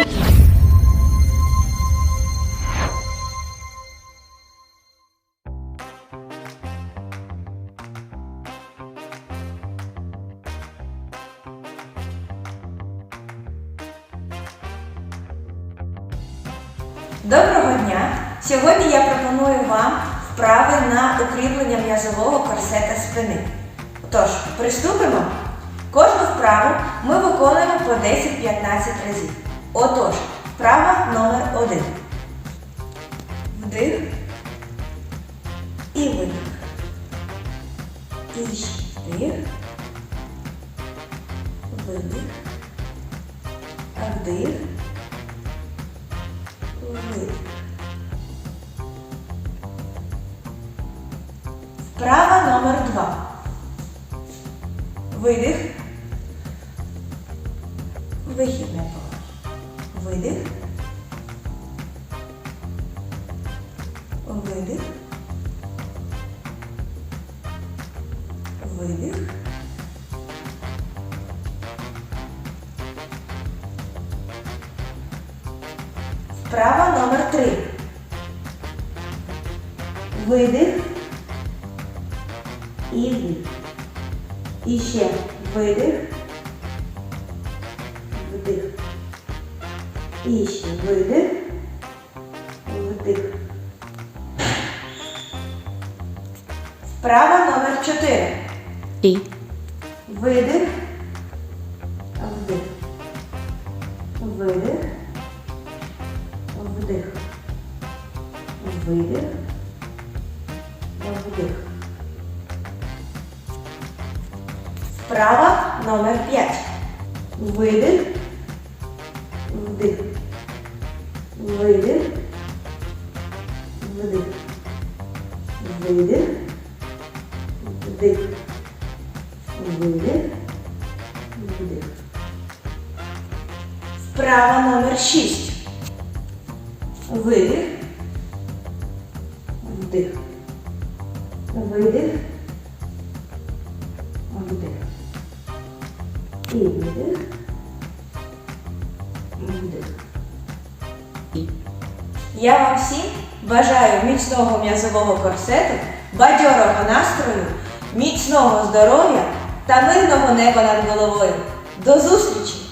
Доброго дня! Сьогодні я пропоную вам вправи на укріплення м'язового корсета спини. Тож, приступимо. Кожну вправу ми виконуємо по 10-15 разів. Отож, вправа номер 1 Вдих і видих. І вдих. Видих. Вдих. Видих. Вправа номер два. Видих. Вихід не положення. Видих. Видих. Видих. Вправа номер три. Видих. І. І ще видих. І ще видих. Вдих. Вправа номер чотири. І. Видих. Вдих. Видих. Вдих. Видих. Вдих. Вправа номер 5. Видих. Вдих. Видих. Вдих. Видих. Вдих. Видих. Вдих. Вправа номер 6. Видих. Вдих. Видих. Вдих. І видих. Вдих. Я вам всім бажаю міцного м'язового корсету, бадьорого настрою, міцного здоров'я та мирного неба над головою. До зустрічі!